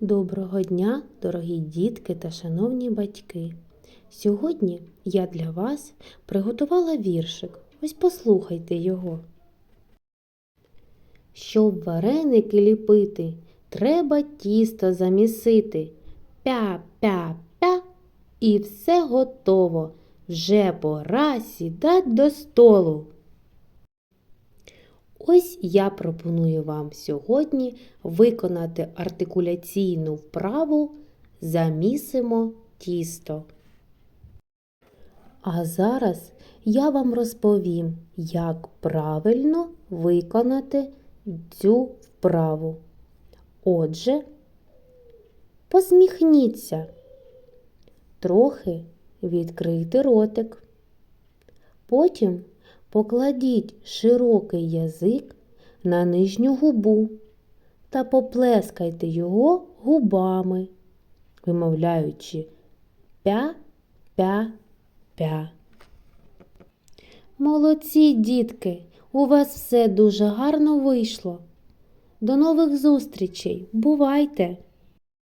Доброго дня, дорогі дітки та шановні батьки. Сьогодні я для вас приготувала віршик. Ось послухайте його. Щоб вареники ліпити, треба тісто замісити. Пя-пя-пя, і все готово. Вже пора сідать до столу. Ось я пропоную вам сьогодні виконати артикуляційну вправу Замісимо тісто. А зараз я вам розповім, як правильно виконати цю вправу. Отже, посміхніться, трохи відкрийте ротик. Потім покладіть широкий язик на нижню губу та поплескайте його губами, вимовляючи пя-пя-пя. Молодці, дітки! У вас все дуже гарно вийшло. До нових зустрічей! Бувайте!